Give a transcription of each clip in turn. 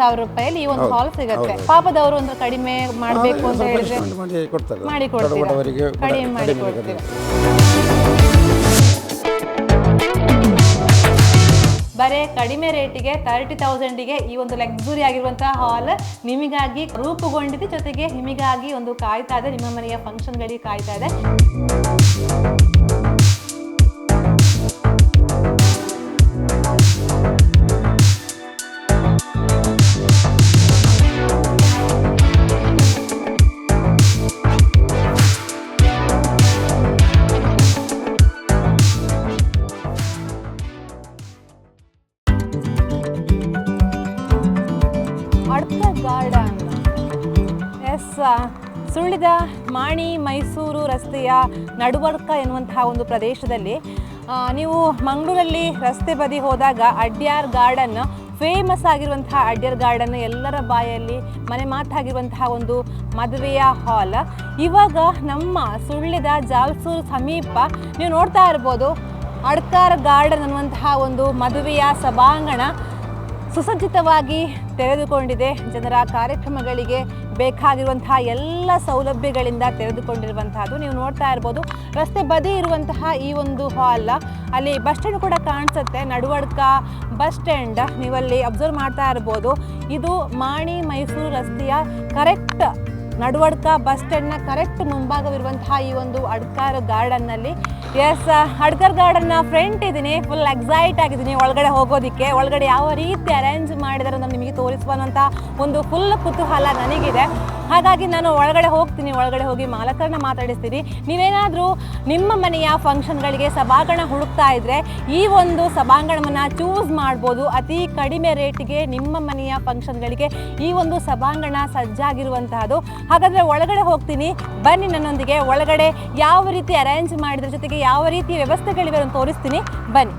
ಸಾವಿರ ರೂಪಾಯಿ ಈ ಒಂದು ಹಾಲ್ ಸಿಗುತ್ತೆ. ಪಾಪದವರು ಒಂದು ಕಡಿಮೆ ಮಾಡಬೇಕು ಅಂತ ಹೇಳಿದ್ರೆ ಮಾಡಿ ಕೊಡ್ತೀವಿ ಕಡಿಮೆ ಮಾಡಿ ಕೊಡ್ತೀರಾ? ಬರೇ ಕಡಿಮೆ ರೇಟಿಗೆ ತರ್ಟಿ ತೌಸಂಡಿಗೆ ಈ ಒಂದು ಲಕ್ಸುರಿ ಆಗಿರುವಂತಹ ಹಾಲ್ ನಿಮಗಾಗಿ ರೂಪುಗೊಂಡಿದೆ. ಜೊತೆಗೆ ನಿಮಗಾಗಿ ಒಂದು ಕಾಯ್ತಾ ಇದೆ. ನಿಮ್ಮ ಮನೆಯ ಫಂಕ್ಷನ್ಗಳಿಗೆ ಕಾಯ್ತಾ ಇದೆ. ರಸ್ತೆಯ ನಡುವರ್ಕ ಎನ್ನುವಂತಹ ಒಂದು ಪ್ರದೇಶದಲ್ಲಿ ನೀವು ಮಂಗಳೂರಲ್ಲಿ ರಸ್ತೆ ಬದಿ ಹೋದಾಗ ಅಡ್ಯಾರ್ ಗಾರ್ಡನ್ ಫೇಮಸ್ ಆಗಿರುವಂತಹ ಅಡ್ಯರ್ ಗಾರ್ಡನ್ ಎಲ್ಲರ ಬಾಯಲ್ಲಿ ಮನೆ ಮಾತಾಗಿರುವಂತಹ ಒಂದು ಮದುವೆಯ ಹಾಲ್. ಇವಾಗ ನಮ್ಮ ಸುಳ್ಳಿದ ಜಾಲ್ಸೂರು ಸಮೀಪ ನೀವು ನೋಡ್ತಾ ಇರ್ಬೋದು, ಅಡ್ಕಾರ್ ಗಾರ್ಡನ್ ಅನ್ನುವಂತಹ ಒಂದು ಮದುವೆಯ ಸಭಾಂಗಣ ಸುಸಜ್ಜಿತವಾಗಿ ತೆರೆದುಕೊಂಡಿದೆ. ಜನರ ಕಾರ್ಯಕ್ರಮಗಳಿಗೆ ಬೇಕಾಗಿರುವಂತಹ ಎಲ್ಲ ಸೌಲಭ್ಯಗಳಿಂದ ತೆರೆದುಕೊಂಡಿರುವಂತಹದ್ದು. ನೀವು ನೋಡ್ತಾ ಇರ್ಬೋದು, ರಸ್ತೆ ಬದಿ ಇರುವಂತಹ ಈ ಒಂದು ಹಾಲ್ ಅಲ್ಲಿ ಬಸ್ ಸ್ಟ್ಯಾಂಡ್ ಕೂಡ ಕಾಣಿಸುತ್ತೆ. ನಡುವಡ್ಕ ಬಸ್ ಸ್ಟ್ಯಾಂಡ್ ನೀವಲ್ಲಿ ಅಬ್ಸರ್ವ್ ಮಾಡ್ತಾ ಇರ್ಬೋದು. ಇದು ಮಾಣಿ ಮೈಸೂರು ರಸ್ತೆಯ ಕರೆಕ್ಟ್ ನಡುವಡ್ಕ ಬಸ್ ಸ್ಟ್ಯಾಂಡ್ನ ಕರೆಕ್ಟ್ ಮುಂಭಾಗವಿರುವಂತಹ ಈ ಒಂದು ಅಡ್ಕಾರ್ ಗಾರ್ಡನ್ನಲ್ಲಿ. ಎಸ್ ಅಡ್ಕರ್ ಗಾರ್ಡನ್ನ ಫ್ರಂಟ್ ಇದ್ದೀನಿ ಫುಲ್ ಎಕ್ಸೈಟ್ ಆಗಿದ್ದೀನಿ ಒಳಗಡೆ ಹೋಗೋದಕ್ಕೆ. ಒಳಗಡೆ ಯಾವ ರೀತಿ ಅರೇಂಜ್ ಮಾಡಿದಾರೆ ಅಂತ ನಿಮಗೆ ತೋರಿಸುವಂಥ ಒಂದು ಫುಲ್ ಕುತೂಹಲ ನನಗಿದೆ. ಹಾಗಾಗಿ ನಾನು ಒಳಗಡೆ ಹೋಗ್ತೀನಿ, ಒಳಗಡೆ ಹೋಗಿ ಮಾಲಕರನ್ನ ಮಾತಾಡಿಸ್ತೀನಿ. ನೀವೇನಾದರೂ ನಿಮ್ಮ ಮನೆಯ ಫಂಕ್ಷನ್ಗಳಿಗೆ ಸಭಾಂಗಣ ಹುಡುಕ್ತಾ ಇದ್ರೆ ಈ ಒಂದು ಸಭಾಂಗಣವನ್ನು ಚೂಸ್ ಮಾಡ್ಬೋದು. ಅತಿ ಕಡಿಮೆ ರೇಟಿಗೆ ನಿಮ್ಮ ಮನೆಯ ಫಂಕ್ಷನ್ಗಳಿಗೆ ಈ ಒಂದು ಸಭಾಂಗಣ ಸಜ್ಜಾಗಿರುವಂತಹದ್ದು. ಹಾಗಾದರೆ ಒಳಗಡೆ ಹೋಗ್ತೀನಿ, ಬನ್ನಿ ನನ್ನೊಂದಿಗೆ. ಒಳಗಡೆ ಯಾವ ರೀತಿ ಅರೇಂಜ್ ಮಾಡಿದ್ರ ಜೊತೆಗೆ ಯಾವ ರೀತಿ ವ್ಯವಸ್ಥೆಗಳಿವೆ ಅಂತ ತೋರಿಸ್ತೀನಿ. ಬನ್ನಿ.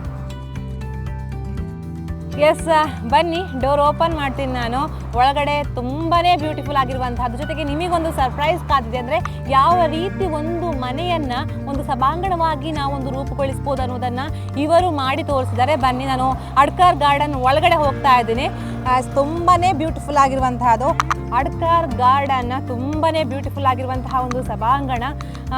ಎಸ್ ಬನ್ನಿ ಡೋರ್ ಓಪನ್ ಮಾಡ್ತೀನಿ ನಾನು. ಒಳಗಡೆ ತುಂಬಾ ಬ್ಯೂಟಿಫುಲ್ ಆಗಿರುವಂತಹದ್ದು. ಜೊತೆಗೆ ನಿಮಗೊಂದು ಸರ್ಪ್ರೈಸ್ ಕಾದಿದೆ ಅಂದರೆ ಯಾವ ರೀತಿ ಒಂದು ಮನೆಯನ್ನು ಒಂದು ಸಭಾಂಗಣವಾಗಿ ನಾವೊಂದು ರೂಪುಗೊಳಿಸ್ಬೋದು ಅನ್ನೋದನ್ನು ಇವರು ಮಾಡಿ ತೋರಿಸಿದ್ದಾರೆ. ಬನ್ನಿ, ನಾನು ಅಡ್ಕರ್ ಗಾರ್ಡನ್ ಒಳಗಡೆ ಹೋಗ್ತಾ ಇದ್ದೀನಿ. ತುಂಬಾ ಬ್ಯೂಟಿಫುಲ್ ಆಗಿರುವಂತಹದ್ದು ಅಡ್ಕಾರ್ ಗಾರ್ಡನ್ ತುಂಬಾ ಬ್ಯೂಟಿಫುಲ್ ಆಗಿರುವಂತಹ ಒಂದು ಸಭಾಂಗಣ.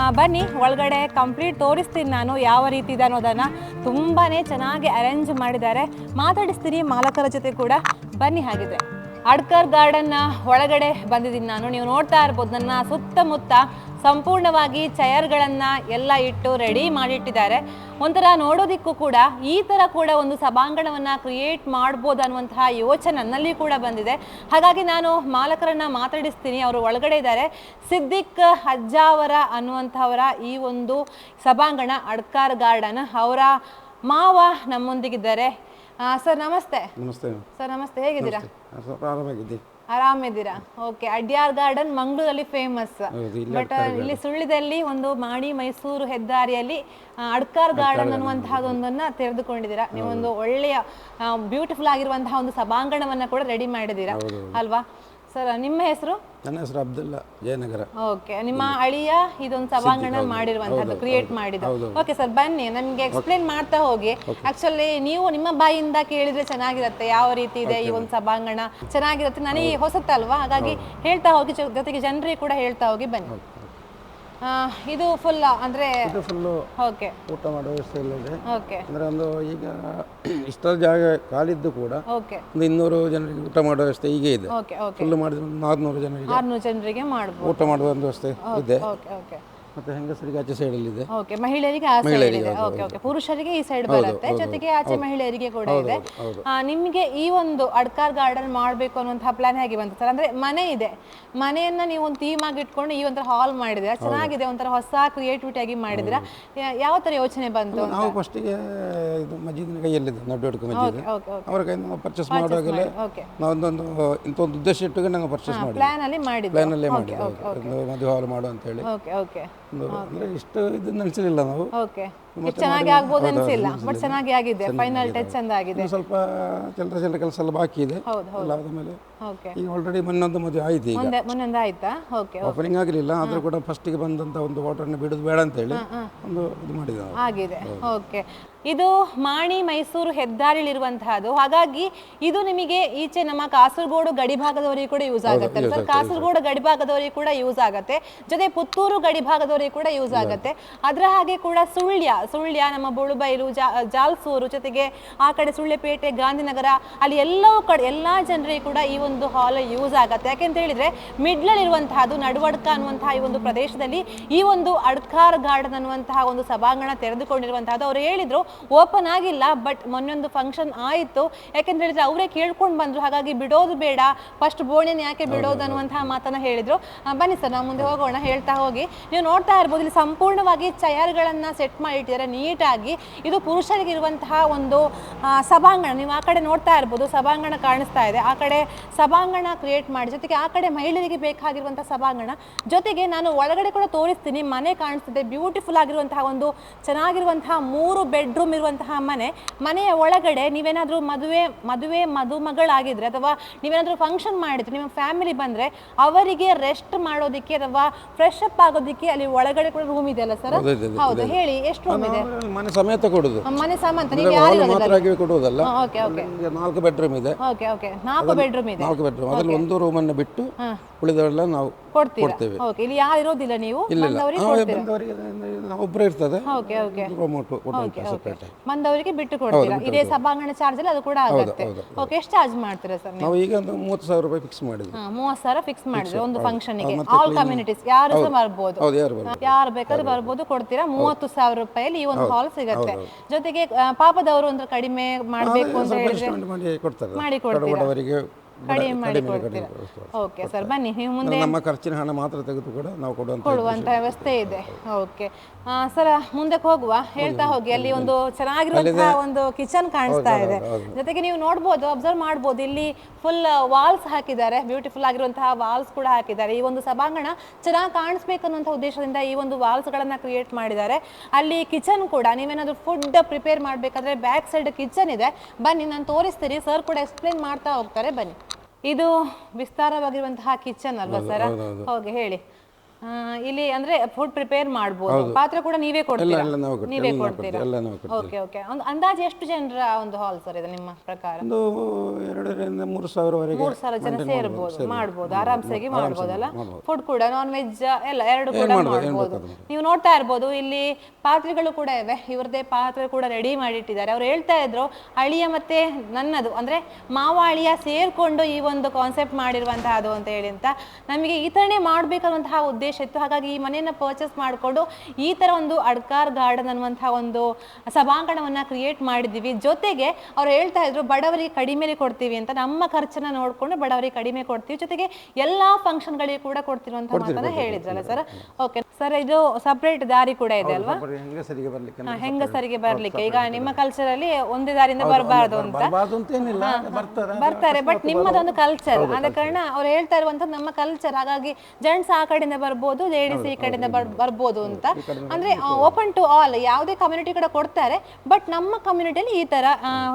ಬನ್ನಿ, ಒಳಗಡೆ ಕಂಪ್ಲೀಟ್ ತೋರಿಸ್ತೀನಿ ನಾನು ಯಾವ ರೀತಿ ಇದೆ ಅನ್ನೋದನ್ನು. ತುಂಬಾ ಚೆನ್ನಾಗಿ ಅರೇಂಜ್ ಮಾಡಿದ್ದಾರೆ. ಮಾತಾಡಿಸ್ತೀನಿ ಮಾಲಕರ ಜೊತೆ ಕೂಡ. ಬನ್ನಿ ಹಾಗಿದ್ರೆ. ಅಡ್ಕರ್ ಗಾರ್ಡನ್ನ ಒಳಗಡೆ ಬಂದಿದ್ದೀನಿ ನಾನು. ನೀವು ನೋಡ್ತಾ ಇರ್ಬೋದು ನನ್ನ ಸುತ್ತಮುತ್ತ ಸಂಪೂರ್ಣವಾಗಿ ಚೇರ್ಗಳನ್ನು ಎಲ್ಲ ಇಟ್ಟು ರೆಡಿ ಮಾಡಿಟ್ಟಿದ್ದಾರೆ. ಒಂಥರ ನೋಡೋದಿಕ್ಕೂ ಕೂಡ ಈ ಥರ ಕೂಡ ಒಂದು ಸಭಾಂಗಣವನ್ನು ಕ್ರಿಯೇಟ್ ಮಾಡ್ಬೋದು ಅನ್ನುವಂತಹ ಯೋಚನೆ ನನ್ನಲ್ಲಿ ಕೂಡ ಬಂದಿದೆ. ಹಾಗಾಗಿ ನಾನು ಮಾಲಕರನ್ನ ಮಾತಾಡಿಸ್ತೀನಿ. ಅವರು ಒಳಗಡೆ ಇದ್ದಾರೆ. ಸಿದ್ದಿಕ್ ಅಜ್ಜಾವರ ಅನ್ನುವಂಥವರ ಈ ಒಂದು ಸಭಾಂಗಣ ಅಡ್ಕಾರ್ ಗಾರ್ಡನ್ ಅವರ ಮಾವ ನಮ್ಮೊಂದಿಗಿದ್ದಾರೆ. ಸರ್ ನಮಸ್ತೆ. ನಮಸ್ತೆ. ಸರ್ ನಮಸ್ತೆ. ಹೇಗಿದ್ದೀರಾ? ಆರಾಮಿದ್ದೀರಾ? ಓಕೆ ಅಡ್ಯಾರ್ ಗಾರ್ಡನ್ ಮಂಗಳೂರಲ್ಲಿ ಫೇಮಸ್ ಬಟ್ ಇಲ್ಲಿ ಸುಳ್ಳಿದಲ್ಲಿ ಒಂದು ಮಾಣಿ ಮೈಸೂರು ಹೆದ್ದಾರಿಯಲ್ಲಿ ಅಡ್ಕಾರ್ ಗಾರ್ಡನ್ ಅನ್ನುವಂತಹದೊಂದನ್ನ ತೆರೆದುಕೊಂಡಿದ್ದೀರಾ. ನೀವೊಂದು ಒಳ್ಳೆಯ ಬ್ಯೂಟಿಫುಲ್ ಆಗಿರುವಂತಹ ಒಂದು ಸಭಾಂಗಣವನ್ನ ಕೂಡ ರೆಡಿ ಮಾಡಿದ್ದೀರಾ. ಅಲ್ವಾ? ಸರ್ ನಿಮ್ಮ ಹೆಸರು? ನನ್ನ ಹೆಸರು ಅಬ್ದುಲ್ಲಾ ಜಯನಗರ. ಓಕೆ ನಿಮ್ಮ ಅಳಿಯ ಇದೊಂದು ಸಭಾಂಗಣ ಮಾಡಿರುವಂತದ್ದು ಕ್ರಿಯೇಟ್ ಮಾಡಿದ ಓಕೆ ಸರ್ ಬನ್ನಿ ನಮಗೆ ಎಕ್ಸ್ಪ್ಲೇನ್ ಮಾಡ್ತಾ ಹೋಗಿ. ಆಕ್ಚುಲಿ ನೀವು ನಿಮ್ಮ ಬಾಯಿಂದ ಕೇಳಿದ್ರೆ ಚೆನ್ನಾಗಿರುತ್ತೆ ಯಾವ ರೀತಿ ಇದೆ ಈ ಒಂದು ಸಭಾಂಗಣ? ಚೆನ್ನಾಗಿರುತ್ತೆ ನನಗೆ ಹೊಸತಲ್ವಾ ಹಾಗಾಗಿ ಹೇಳ್ತಾ ಹೋಗಿ ಜೊತೆಗೆ ಜನರಿಗೆ ಕೂಡ ಹೇಳ್ತಾ ಹೋಗಿ ಬನ್ನಿ. ಇದು ಫುಲ್ ಅಂದ್ರೆ ಇದು ಫುಲ್ ಓಕೆ ಊಟ ಮಾಡೋ ವ್ಯವಸ್ಥೆ ಎಲ್ಲ ಇದೆ. ಓಕೆ ಅಂದ್ರೆ ಒಂದು ಈಗ ಇಷ್ಟರ ಜಾಗ ಖಾಲಿದ್ದು ಕೂಡ ಓಕೆ ಒಂದು ಇನ್ನೂರು ಜನರಿಗೆ ಊಟ ಮಾಡೋ ವ್ಯವಸ್ಥೆ ಈಗ ಇದೆ. ಓಕೆ ಓಕೆ ಫುಲ್ ಮಾಡಿದ್ರೆ ಒಂದು ನಾಲ್ಕುನೂರು ಜನರಿಗೆ ಆರ್ನೂರು ಜನರಿಗೆ ಮಾಡ್ಬೋದು. ಊಟ ಮಾಡುವ ಒಂದು ವ್ಯವಸ್ಥೆ ಇದೆ. ಓಕೆ ಓಕೆ ಮತ್ತು ಹೆಂಗಸರಿಗೆ ಆಚೆ ಸೈಡಲ್ಲಿ ಇದೆ. ಓಕೆ ಮಹಿಳೆಯರಿಗೆ ಆ ಸೈಡ್ ಇದೆ. ಓಕೆ ಓಕೆ ಪುರುಷರಿಗೆ ಈ ಸೈಡ್ ಬರುತ್ತೆ. ಜೊತೆಗೆ ಆಚೆ ಮಹಿಳೆಯರಿಗೆ ಕೂಡ ಇದೆ. ನಿಮಗೆ ಈ ಒಂದು ಅಡ್ಕಾರ್ ಗಾರ್ಡನ್ ಮಾಡಬೇಕು ಅನ್ನುವಂತಹ ಪ್ಲಾನ್ ಹೇಗೆ ಬಂತು ಸರ್? ಅಂದ್ರೆ ಮನೆ ಇದೆ. ಮನೆಯನ್ನ ನೀವು ಒಂದು ಥೀಮ್ ಆಗಿ ಇಟ್ಕೊಂಡು ಈ ಒಂಥರ ಹಾಲ್ ಮಾಡಿದ್ರೆ ಚೆನ್ನಾಗಿದೆ ಒಂಥರ ಹೊಸ ಕ್ರಿಯೇಟಿವಿಟಿ ಆಗಿ ಮಾಡಿದ್ರ ಯಾವ ತರ ಯೋಚನೆ ಬಂತು ನಾವು ಫಸ್ಟಿಗೆ ಇದು ಮಜೀದಿನ ಕೈಯಲ್ಲಿದೆ ಇದೆ ಮಜೀದ್. ಅವರ ಕೈಯಿಂದ ನಾವು ಪರ್ಚೇಸ್ ಮಾಡುವಾಗಲೇ ನಾವು ನಾವೊಂದೊಂದು ಇಂಥ ಒಂದು ಉದ್ದೇಶ ಇಟ್ಟು ನಾವು ಪರ್ಚೇಸ್ ಮಾಡಿ ಪ್ಲಾನ್ ಅಲ್ಲಿ ಮಾಡಿ ಪ್ಲಾನ್ ಅಲ್ಲೇ ಮಾಡಿ ಮದುವೆ ಹಾಲ್ ಮಾಡು ಅಂತ ಹೇಳಿ. ಓಕೆ ಓಕೆ ಒಂದು ಅಂದರೆ ಇಷ್ಟು ಇದನ್ನ ಅನಿಸಲಿಲ್ಲ ನಾವು ಓಕೆ ಇಷ್ಟು ಚೆನ್ನಾಗಿ ಆಗ್ಬೋದು ಅನ್ಸಿಲ್ಲ ಬಟ್ ಚೆನ್ನಾಗಿ ಆಗಿದೆ ಫೈನಲ್ ಟಚ್ ಚಂದ ಆಗಿದೆ. ಸ್ವಲ್ಪ ಚಿಲ್ಲರೆ ಚಿಲ್ಲರೆ ಕೆಲಸ ಎಲ್ಲ ಬಾಕಿ ಇದೆ. ಹೌದು ಎಲ್ಲ ಆದ ಮೇಲೆ ಓಕೆ. ಈಗ ಆಲ್ರೆಡಿ ಮೊನ್ನೊಂದು ಮದುವೆ ಆಯ್ತು ಈಗ. ಮೊನ್ನೊಂದು ಆಯ್ತಾ? ಓಕೆ ಓಪನಿಂಗ್ ಆಗಲಿಲ್ಲ ಆದರೂ ಕೂಡ ಫಸ್ಟಿಗೆ ಬಂದಂತ ಒಂದು ವಾಟರ್ನ ಬಿಡೋದು ಬೇಡ ಅಂತ ಹೇಳಿ ಒಂದು ಇದು ಮಾಡಿದ ಆಗಿದೆ. ಓಕೆ. ಇದು ಮಾಣಿ ಮೈಸೂರು ಹೆದ್ದಾರಿಲಿರುವಂತಹದ್ದು ಹಾಗಾಗಿ ಇದು ನಿಮಗೆ ಈಚೆ ನಮ್ಮ ಕಾಸರಗೋಡು ಗಡಿ ಭಾಗದವರಿಗೆ ಕೂಡ ಯೂಸ್ ಆಗುತ್ತೆ. ಸರ್ ಕಾಸರಗೋಡು ಗಡಿ ಭಾಗದವರಿಗೆ ಕೂಡ ಯೂಸ್ ಆಗುತ್ತೆ. ಜೊತೆ ಪುತ್ತೂರು ಗಡಿ ಭಾಗದವರಿಗೆ ಕೂಡ ಯೂಸ್ ಆಗುತ್ತೆ. ಅದರ ಹಾಗೆ ಕೂಡ ಸುಳ್ಯ ಸುಳ್ಯ ನಮ್ಮ ಬುಳುಬೈಲು ಜಾಲ್ಸೂರು ಜೊತೆಗೆ ಆ ಕಡೆ ಸುಳ್ಯಪೇಟೆ ಗಾಂಧಿನಗರ ಅಲ್ಲಿ ಎಲ್ಲವೂ ಕಡೆ ಎಲ್ಲ ಜನರಿಗೆ ಕೂಡ ಈ ಒಂದು ಹಾಲ್ ಯೂಸ್ ಆಗುತ್ತೆ. ಯಾಕೆಂತ ಹೇಳಿದ್ರೆ ಮಿಡ್ಲಲ್ಲಿರುವಂತಹದ್ದು ನಡುವಡ್ಕ ಅನ್ನುವಂತಹ ಈ ಒಂದು ಪ್ರದೇಶದಲ್ಲಿ ಈ ಒಂದು ಅಡ್ಕಾರ್ ಗಾರ್ಡನ್ ಅನ್ನುವಂತಹ ಒಂದು ಸಭಾಂಗಣ ತೆರೆದುಕೊಂಡಿರುವಂತಹದ್ದು ಅವರು ಹೇಳಿದ್ರು. ಓಪನ್ ಆಗಿಲ್ಲ ಬಟ್ ಮೊನ್ನೊಂದು ಫಂಕ್ಷನ್ ಆಯಿತು. ಯಾಕೆಂತ ಹೇಳಿದ್ರೆ ಅವರೇ ಕೇಳ್ಕೊಂಡು ಬಂದ್ರು. ಹಾಗಾಗಿ ಬಿಡೋದು ಬೇಡ ಫಸ್ಟ್ ಬೋಣಿನ ಯಾಕೆ ಬಿಡೋದು ಅನ್ನುವಂತಹ ಮಾತನ್ನ ಹೇಳಿದ್ರು. ಬನ್ನಿ ಸರ್ ನಾವು ಮುಂದೆ ಹೋಗೋಣ ಹೇಳ್ತಾ ಹೋಗಿ. ನೀವು ನೋಡ್ತಾ ಇರ್ಬೋದು ಇಲ್ಲಿ ಸಂಪೂರ್ಣವಾಗಿ ಚೇರ್ಗಳನ್ನ ಸೆಟ್ ಮಾಡಿಟ್ಟಿದ್ದಾರೆ ನೀಟಾಗಿ ಇದು ಪುರುಷರಿಗೆ ಇರುವಂತಹ ಒಂದು ಸಭಾಂಗಣ. ನೀವು ಆ ಕಡೆ ನೋಡ್ತಾ ಇರ್ಬೋದು ಸಭಾಂಗಣ ಕಾಣಿಸ್ತಾ ಇದೆ. ಆ ಕಡೆ ಸಭಾಂಗಣ ಕ್ರಿಯೇಟ್ ಮಾಡಿ ಜೊತೆಗೆ ಆ ಕಡೆ ಮಹಿಳೆಯರಿಗೆ ಬೇಕಾಗಿರುವಂತಹ ಸಭಾಂಗಣ. ಜೊತೆಗೆ ನಾನು ಒಳಗಡೆ ಕೂಡ ತೋರಿಸ್ತೀನಿ ಮನೆ ಕಾಣಿಸ್ತಿದೆ ಬ್ಯೂಟಿಫುಲ್ ಆಗಿರುವಂತಹ ಒಂದು ಚೆನ್ನಾಗಿರುವಂತಹ ಮೂರು ಬೆಡ್ರೂಮ್ ಇರುವಂತಹ ಮನೆ. ಮನೆಯ ಒಳಗಡೆ ನೀವೇನಾದರೂ ಮದುವೆ ಮದುವೆ ಮದುಮಗಳಾಗಿದ್ರೆ ಅಥವಾ ನೀವೇನಾದರೂ ಫಂಕ್ಷನ್ ಮಾಡಿದ್ರೆ ನಿಮ್ಮ ಫ್ಯಾಮಿಲಿ ಬಂದ್ರೆ ಅವರಿಗೆ ರೆಸ್ಟ್ ಮಾಡೋದಕ್ಕೆ ಅಥವಾ ಫ್ರೆಶ್ ಅಪ್ ಆಗೋದಕ್ಕೆ ಅಲ್ಲಿ ಒಳಗಡೆ ಕೂಡ ರೂಮ್ ಇದೆ ಅಲ್ಲ ಸರ್ ಹೌದು, ಹೇಳಿ ಎಷ್ಟು ರೂಮ್ ಇದೆ. ಮನೆ ಸಮೇತ ಕೊಡೋದು. ಮನೆ ಸಾಮಂತ ನೀವು ಹಾಲ್ ಯಾರು ಮಾತ್ರ ಆಗಿ ಕೊಡುವುದಲ್ಲ. Okay okay. ನಿಮ್ಗೆ ನಾಲ್ಕು ಬೆಡ್ರೂಮ್ ಇದೆ. Okay okay. ನಾಲ್ಕು ಬೆಡ್ರೂಮ್ ಇದೆ. ನಾಲ್ಕು ಬೆಡ್ರೂಮ್ ಅದರಲ್ಲಿ ಒಂದು ರೂಮನ್ನು ಬಿಟ್ಟು ಉಳಿದವೆಲ್ಲ ನಾವು ಕೊಡ್ತೀರಾ? ಕೊಡ್ತೇವೆ. ಓಕೆ ಇಲ್ಲಿ ಯಾರು ಇರೋದಿಲ್ಲ ನೀವು? ಇಲ್ಲ ಬಂದವರಿಗೆ ಕೊಡ್ತೀರಾ ಬಂದವರಿಗೆ ಒಬ್ಬರೇ ಇರ್ತದೆ. ಓಕೆ ಓಕೆ ರೂಮ್ ಕೊಟ್ಟು ಸಪ್ರೇಟ್ ಬಂದವರಿಗೆ ಬಿಟ್ಟು ಕೊಡ್ತೀರಾ? ಇದೇ ಸಭಾಂಗಣ ಚಾರ್ಜ್ ಅಲ್ಲಿ ಅದು ಕೂಡ ಆಗುತ್ತೆ. ಓಕೆ ಎಷ್ಟು ಚಾರ್ಜ್ ಮಾಡ್ತೀರಾ ಸರ್ ನೀವು? ನಾವು ಈಗ ಒಂದು ಮೂವತ್ತು ಸಾವಿರ ರೂಪಾಯಿ ಫಿಕ್ಸ್ ಮಾಡಿದ್ವಿ. ಹಾ, ಮೂವತ್ತು ಸಾವಿರ ಫಿಕ್ಸ್ ಮಾಡಿದ್ರೆ ಒಂದು ಫಂಕ್ಷನ್ಗೆ ಆಲ್ ಕಮ್ಯುನಿಟೀಸ್ ಯಾರು ಸಹ ಬರ್ಬೋದು. ಹೌದು ಯಾರು ಯಾರು ಬೇಕಾದ್ರೂ ಬರ್ಬೋದು. ಕೊಡ್ತೀರಾ? ಮೂವತ್ತು ಸಾವಿರ ರೂಪಾಯಲ್ಲಿ ಈ ಒಂದು ಹಾಲ್ ಸಿಗುತ್ತೆ. ಜೊತೆಗೆ ಆ, ಪಾಪದವರು ಅಂದ್ರೆ ಕಡಿಮೆ ಮಾಡಬೇಕು ಅಂತ ಸ್ವಲ್ಪ ಹೇಳಿದ್ರೆ ಡಿಸ್ಕೌಂಟ್ ಮಾಡಿ ಕೊಡ್ತಾರೆ. ಮಾಡಿ ಕೊಡ್ತೀರಾ? ಬಡವರಿಗೆ ಕಡಿಮೆ ಮಾಡಿ ಕೊಡ್ತೀರಾ? ಓಕೆ ಸರ್ ಬನ್ನಿ ನೀವು ಮುಂದೆ ನಮ್ಮ ಖರ್ಚಿನ ಹಣ ಮಾತ್ರ ತೆಗೆದು ಕೂಡ ನಾವು ಕೊಡುವಂತ ಕೊಡುವಂತ ವ್ಯವಸ್ಥೆ ಇದೆ. ಓಕೆ ಸರ್ ಮುಂದಕ್ಕೆ ಹೋಗುವ? ಹೇಳ್ತಾ ಹೋಗಿ. ಅಲ್ಲಿ ಒಂದು ಚೆನ್ನಾಗಿರುವಂತಹ ಒಂದು ಕಿಚನ್ ಕಾಣಿಸ್ತಾ ಇದೆ. ಜೊತೆಗೆ ನೀವು ನೋಡ್ಬೋದು ಅಬ್ಸರ್ವ್ ಮಾಡ್ಬೋದು. ಇಲ್ಲಿ ಫುಲ್ ವಾಲ್ಸ್ ಹಾಕಿದ್ದಾರೆ. ಬ್ಯೂಟಿಫುಲ್ ಆಗಿರುವಂತಹ ವಾಲ್ಸ್ ಕೂಡ ಹಾಕಿದ್ದಾರೆ. ಈ ಒಂದು ಸಭಾಂಗಣ ಚೆನ್ನಾಗಿ ಕಾಣಿಸ್ಬೇಕು ಅನ್ನುವಂಥ ಉದ್ದೇಶದಿಂದ ಈ ಒಂದು ವಾಲ್ಸ್ ಗಳನ್ನ ಕ್ರಿಯೇಟ್ ಮಾಡಿದ್ದಾರೆ. ಅಲ್ಲಿ ಕಿಚನ್ ಕೂಡ ನೀವೇನಾದ್ರೂ ಫುಡ್ ಪ್ರಿಪೇರ್ ಮಾಡಬೇಕಾದ್ರೆ ಬ್ಯಾಕ್ ಸೈಡ್ ಕಿಚನ್ ಇದೆ. ಬನ್ನಿ ನಾನು ತೋರಿಸ್ತೀನಿ. ಸರ್ ಕೂಡ ಎಕ್ಸ್ಪ್ಲೇನ್ ಮಾಡ್ತಾ ಹೋಗ್ತಾರೆ. ಬನ್ನಿ. ಇದು ವಿಸ್ತಾರವಾಗಿರುವಂತಹ ಕಿಚನ್ ಅಲ್ವಾ ಸರ್ ಹೋಗಿ ಹೇಳಿ. ಇಲ್ಲಿ ಅಂದ್ರೆ ಫುಡ್ ಪ್ರಿಪೇರ್ ಮಾಡಬಹುದು ಪಾತ್ರೆ ಕೂಡ ನೀವೇ ಕೊಡ್ತೀರಾ? ಎಲ್ಲ ನಾವು ಕೊಡ್ತೀವಿ, ನೀವೇ ಎಲ್ಲ ನಾವು ಕೊಡ್ತೀರಾ? ಕೊಡ್ತೀವಿ, ಎಲ್ಲ ನಾವು ಕೊಡ್ತೀವಿ. ಓಕೆ ಓಕೆ ಒಂದು ಅಂದಾಜು ಎಷ್ಟು ಜನರ ಒಂದು ಹಾಲ್ ಸರ್ ಇದು ನಿಮ್ಮ ಪ್ರಕಾರ? ಒಂದು 2 ರಿಂದ 3000 ವರೆಗೆ 3000 ಜನ ಸೇರ್ಬೋದು ಮಾಡ್ಬೋದು ಮಾಡಬಹುದು ಮಾಡ್ಬೋದಲ್ಲ ಫುಡ್ ಕೂಡ ನಾನ್ ವೆಜ್ ಎಲ್ಲ ಎರಡು ಕೂಡ ಮಾಡಬಹುದು ನೀವು ನೋಡ್ತಾ ಇರ್ಬೋದು ಇಲ್ಲಿ ಪಾತ್ರೆಗಳು ಕೂಡ ಇವೆ. ಇವರದೇ ಪಾತ್ರೆ ಕೂಡ ರೆಡಿ ಮಾಡಿಟ್ಟಿದ್ದಾರೆ. ಅವ್ರು ಹೇಳ್ತಾ ಇದ್ರು ಅಳಿಯ ಮತ್ತೆ ನನ್ನದು. ಅಂದ್ರೆ ಮಾವ ಅಳಿಯ ಸೇರ್ಕೊಂಡು ಈ ಒಂದು ಕಾನ್ಸೆಪ್ಟ್ ಮಾಡಿರುವಂತಹದ್ದು ಅಂತ ಹೇಳಿ ಅಂತ. ನಮಗೆ ಈ ಥರನೇ ಮಾಡ್ಬೇಕನ್ನುವಂತಹ ಉದ್ದೇಶ ಇತ್ತು. ಹಾಗಾಗಿ ಈ ಮನೆಯನ್ನ ಪರ್ಚೇಸ್ ಮಾಡಿಕೊಂಡು ಈ ತರ ಒಂದು ಅಡ್ಕಾರ್ ಗಾರ್ಡನ್ ಅನ್ನುವಂತಹ ಒಂದು ಸಭಾಂಗಣವನ್ನ ಕ್ರಿಯೇಟ್ ಮಾಡಿದ್ದೀವಿ. ಜೊತೆಗೆ ಅವ್ರು ಹೇಳ್ತಾ ಇದ್ರು ಬಡವರಿಗೆ ಕಡಿಮೆಲಿ ಕೊಡ್ತೀವಿ ಅಂತ. ನಮ್ಮ ಖರ್ಚನ್ನ ನೋಡ್ಕೊಂಡು ಬಡವರಿಗೆ ಕಡಿಮೆ ಕೊಡ್ತೀವಿ. ಜೊತೆಗೆ ಎಲ್ಲಾ ಫಂಕ್ಷನ್ಗಳಿಗೆ ಕೂಡ ಕೊಡ್ತಿರುವಂತಹ ಮಾತನ್ನ ಹೇಳಿದ್ರಲ್ಲ ಸರ್ ಓಕೆ ಸರ್ ಇದು ಸಪ್ರೇಟ್ ದಾರಿ ಕೂಡ ಇದೆ ಅಲ್ವಾ? ಒಬ್ಬರು ಹೆಂಗಸರಿಗೆ ಬರ್ಲಿಕ್ಕೆ ಹಾ, ಹೆಂಗಸರಿಗೆ ಬರ್ಲಿಕ್ಕೆ? ಈಗ ನಿಮ್ಮ ಕಲ್ಚರ್ ಅಲ್ಲಿ ಒಂದೇ ದಾರಿಯಿಂದ ಬರಬಾರದು ಅಂತ. ಬರಬಾರ್ದು ಬರ್ತಾರೆ. ಬರ್ತಾರೆ ಬಟ್ ನಿಮ್ಮದೊಂದು ಕಲ್ಚರ್ ಆದ ಕಾರಣ ಅವ್ರು ಹೇಳ್ತಾ ಇರುವಂತ ನಮ್ಮ ಕಲ್ಚರ್ ಹಾಗಾಗಿ ಜೆಂಟ್ಸ್ ಆ ಕಡೆಯಿಂದ ಬರ್ಬೋದು ಲೇಡೀಸ್ ಈ ಕಡೆಯಿಂದ ಬರ್- ಬರ್ಬೋದು ಅಂತ. ಅಂದ್ರೆ ಓಪನ್ ಟು ಆಲ್ ಯಾವುದೇ ಕಮ್ಯುನಿಟಿ ಕೂಡ ಕೊಡ್ತಾರೆ ಬಟ್ ನಮ್ಮ ಕಮ್ಯುನಿಟಿಯಲ್ಲಿ ಈ ತರ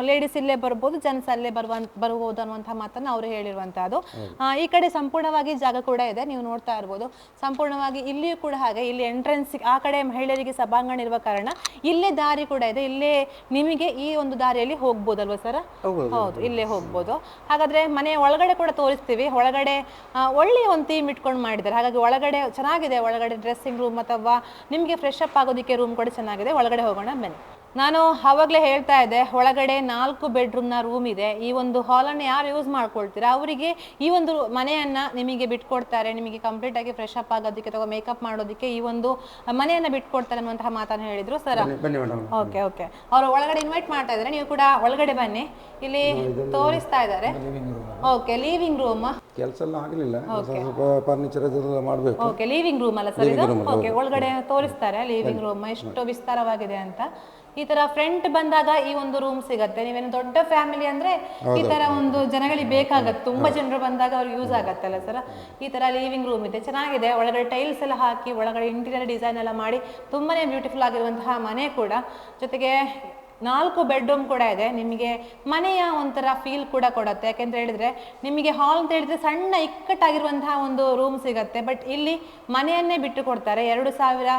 ಲೇಡೀಸ್ ಇಲ್ಲೇ ಬರ್ಬೋದು ಜೆಂಟ್ಸ್ ಅಲ್ಲೇ ಬರುವ ಬರ್ಬೋದು ಅನ್ನುವಂತಹ ಮಾತನ್ನ ಅವರು ಹೇಳಿರುವಂತಹದ್ದು ಆ, ಈ ಕಡೆ ಸಂಪೂರ್ಣವಾಗಿ ಜಾಗ ಕೂಡ ಇದೆ ನೀವು ನೋಡ್ತಾ ಇರ್ಬೋದು. ಸಂಪೂರ್ಣವಾಗಿ ಇಲ್ಲಿಯೂ ಕೂಡ ಹಾಗೆ ಇಲ್ಲಿ ಎಂಟ್ರೆನ್ಸ್ ಆ ಕಡೆ ಮಹಿಳೆಯರಿಗೆ ಸಭಾಂಗಣ ಇರುವ ಕಾರಣ ಇಲ್ಲೇ ದಾರಿ ಕೂಡ ಇದೆ. ಇಲ್ಲೇ ನಿಮಗೆ ಈ ಒಂದು ದಾರಿಯಲ್ಲಿ ಹೋಗ್ಬೋದಲ್ವಾ ಸರ್ ಹೌದು ಇಲ್ಲೇ ಹೋಗ್ಬೋದು. ಹಾಗಾದ್ರೆ ಮನೆ ಒಳಗಡೆ ಕೂಡ ತೋರಿಸ್ತೀವಿ. ಒಳಗಡೆ ಒಳ್ಳೆಯ ಒಂದು ಥೀಮ್ ಇಟ್ಕೊಂಡು ಮಾಡಿದ್ದಾರೆ. ಹಾಗಾಗಿ ಒಳಗಡೆ ಚೆನ್ನಾಗಿದೆ. ಒಳಗಡೆ ಡ್ರೆಸ್ಸಿಂಗ್ ರೂಮ್ ಅಥವಾ ನಿಮಗೆ ಫ್ರೆಶ್ ಅಪ್ ಆಗೋದಕ್ಕೆ ರೂಮ್ ಕೂಡ ಚೆನ್ನಾಗಿದೆ. ಒಳಗಡೆ ಹೋಗೋಣ ಬನ್ನಿ. ನಾನು ಆವಾಗಲೇ ಹೇಳ್ತಾ ಇದ್ದೆ ಒಳಗಡೆ ನಾಲ್ಕು ಬೆಡ್ರೂಮ್ನ ರೂಮ್ ಇದೆ. ಈ ಒಂದು ಹಾಲನ್ನು ಯಾರು ಯೂಸ್ ಮಾಡ್ಕೊಳ್ತೀರಾ? ಅವರಿಗೆ ಈ ಒಂದು ಮನೆಯನ್ನ ನಿಮಗೆ ಬಿಟ್ಕೊಡ್ತಾರೆ ನಿಮಗೆ ಕಂಪ್ಲೀಟ್ ಆಗಿ ಫ್ರೆಶ್ ಅಪ್ ಆಗೋದಕ್ಕೆ ಅಥವಾ ಮೇಕಪ್ ಮಾಡೋದಕ್ಕೆ ಈ ಒಂದು ಮನೆಯನ್ನ ಬಿಟ್ಕೊಡ್ತಾರೆ ಅನ್ನುವಂತಹ ಮಾತನ್ನು ಹೇಳಿದ್ರು ಸರ್? ಓಕೆ ಓಕೆ ಅವರು ಒಳಗಡೆ ಇನ್ವೈಟ್ ಮಾಡ್ತಾ ಇದ್ದಾರೆ. ನೀವು ಕೂಡ ಒಳಗಡೆ ಬನ್ನಿ. ಇಲ್ಲಿ ತೋರಿಸ್ತಾ ಇದ್ದಾರೆ. ಓಕೆ ಲೀವಿಂಗ್ ರೂಮ್ ಕೆಲಸ ಎಲ್ಲ ಆಗಲಿಲ್ಲ. ಸ್ವಲ್ಪ ಫರ್ನಿಚರ್ ಮಾಡಬೇಕು. ಓಕೆ ಲೀವಿಂಗ್ ರೂಮ್ ಅಲ್ಲ ಸರ್ ಇದು? ಓಕೆ ಒಳಗಡೆ ತೋರಿಸ್ತಾರೆ. ಲೀವಿಂಗ್ ರೂಮ್ ಎಷ್ಟು ವಿಸ್ತಾರವಾಗಿದೆ ಅಂತ. ಈ ತರ ಫ್ರಂಟ್ ಬಂದಾಗ ಈ ಒಂದು ರೂಮ್ ಸಿಗತ್ತೆ. ನೀವೇನು ದೊಡ್ಡ ಫ್ಯಾಮಿಲಿ ಅಂದ್ರೆ ಈ ತರ ಒಂದು ಜನಗಳಿಗೆ ಬೇಕಾಗತ್ತೆ. ತುಂಬಾ ಜನರು ಬಂದಾಗ ಅವ್ರಿಗೆ ಯೂಸ್ ಆಗತ್ತಲ್ಲ ಸರ್ ಈ ತರ ಲಿವಿಂಗ್ ರೂಮ್ ಇದೆ. ಚೆನ್ನಾಗಿದೆ. ಒಳಗಡೆ ಟೈಲ್ಸ್ ಎಲ್ಲ ಹಾಕಿ ಒಳಗಡೆ ಇಂಟೀರಿಯರ್ ಡಿಸೈನ್ ಎಲ್ಲ ಮಾಡಿ ತುಂಬಾನೇ ಬ್ಯೂಟಿಫುಲ್ ಆಗಿರುವಂತಹ ಮನೆ ಕೂಡ. ಜೊತೆಗೆ ನಾಲ್ಕು ಬೆಡ್ರೂಮ್ ಕೂಡ ಇದೆ. ನಿಮಗೆ ಮನೆಯ ಒಂಥರ ಫೀಲ್ ಕೂಡ ಕೊಡುತ್ತೆ. ಯಾಕೆಂತ ಹೇಳಿದ್ರೆ, ನಿಮಗೆ ಹಾಲ್ ಅಂತ ಹೇಳಿದ್ರೆ ಸಣ್ಣ ಇಕ್ಕಟ್ಟಾಗಿರುವಂತಹ ಒಂದು ರೂಮ್ ಸಿಗತ್ತೆ. ಬಟ್ ಇಲ್ಲಿ ಮನೆಯನ್ನೇ ಬಿಟ್ಟು ಕೊಡ್ತಾರೆ ಎರಡು ಸಾವಿರ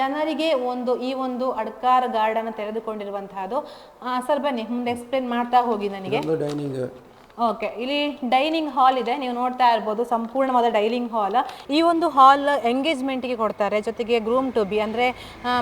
ಜನರಿಗೆ ಒಂದು, ಈ ಒಂದು ಅಡ್ಕಾರ್ ಗಾರ್ಡನ್ ತೆರೆದುಕೊಂಡಿರುವಂತಹದ್ದು. ಸರ್ ಬನ್ನಿ, ಮುಂದೆ ಎಕ್ಸ್ಪ್ಲೇನ್ ಮಾಡ್ತಾ ಹೋಗಿ ನನಗೆ. ಡೈನಿಂಗ್ ಓಕೆ ಇಲ್ಲಿ ಡೈನಿಂಗ್ ಹಾಲ್ ಇದೆ. ನೀವು ನೋಡ್ತಾ ಇರ್ಬೋದು, ಸಂಪೂರ್ಣವಾದ ಡೈನಿಂಗ್ ಹಾಲ್ ಈ ಒಂದು ಹಾಲ್ ಎಂಗೇಜ್ಮೆಂಟ್ಗೆ ಕೊಡ್ತಾರೆ. ಜೊತೆಗೆ ಗ್ರೂಮ್ ಟು ಬಿ ಅಂದರೆ